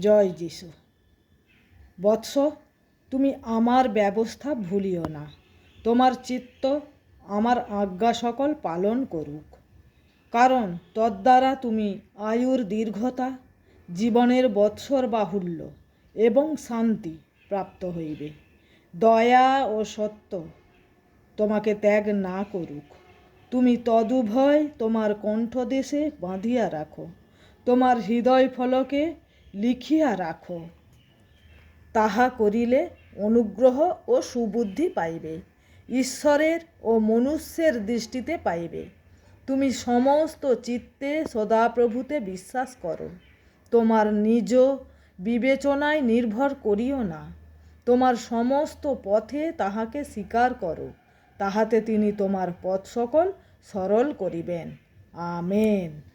জয় যিশু। বৎস, তুমি আমার ব্যবস্থা ভুলিও না। তোমার চিত্ত আমার আজ্ঞা সকল পালন করুক। কারণ তদ্বারা তুমি আয়ুর দীর্ঘতা, জীবনের বৎসর বাহুল্য এবং শান্তি প্রাপ্ত হইবে। দয়া ও সত্য তোমাকে ত্যাগ না করুক। তুমি তদুভয় তোমার কণ্ঠদেশে বাঁধিয়া রাখো। তোমার হৃদয় ফলকে লিখিয়া রাখো তাহা করিলে অনুগ্রহ ও সুবুদ্ধি পাইবে। ঈশ্বরের ও মনুষ্যের দৃষ্টিতে পাইবে। তুমি সমস্ত চিত্তে সদাপ্রভুতে বিশ্বাস করো। তোমার নিজ বিবেচনায় নির্ভর করিও না। তোমার সমস্ত পথে তাহাকে স্বীকার করো। তাহাতে তিনি তোমার পথ সকল সরল করিবেন। আমেন।